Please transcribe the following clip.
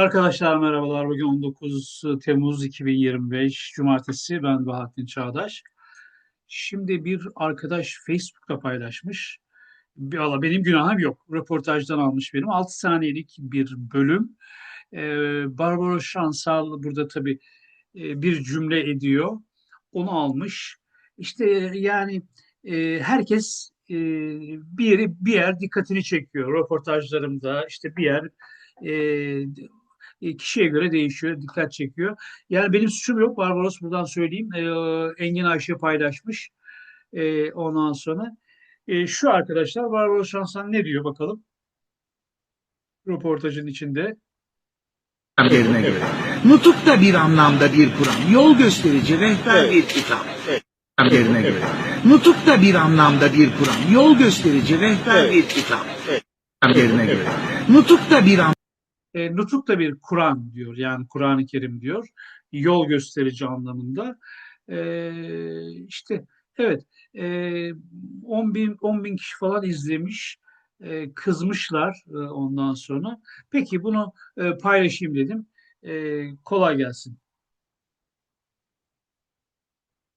Arkadaşlar merhabalar. Bugün 19 Temmuz 2025 Cumartesi. Ben Bahattin Çağdaş. Şimdi bir arkadaş Facebook'ta paylaşmış. Valla benim günahım yok. Röportajdan almış benim. 6 saniyelik bir bölüm. Ee, Barbaros Şansal burada tabii e, bir cümle ediyor. Onu almış. İşte yani e, herkes e, bir yeri bir yer dikkatini çekiyor. Röportajlarımda işte bir yer e, e, kişiye göre değişiyor, dikkat çekiyor. Yani benim suçum yok. Barbaros buradan söyleyeyim. E, Engin Ayşe paylaşmış. E, ondan sonra. E, şu arkadaşlar Barbaros Şansan ne diyor bakalım? Röportajın içinde. yerine göre. Nutuk da bir anlamda bir Kur'an, yol gösterici rehber Evet. bir kitap. Yerine göre. Nutuk da bir anlamda bir Kur'an, yol gösterici rehber Evet. bir kitap. Evet. Yerine göre. Nutuk da bir E, Nutuk da bir Kur'an diyor. Yani Kur'an-ı Kerim diyor. Yol gösterici anlamında. E, işte evet e, 10 bin, 10 bin kişi falan izlemiş. E, kızmışlar e, ondan sonra. Peki bunu e, paylaşayım dedim. E, kolay gelsin.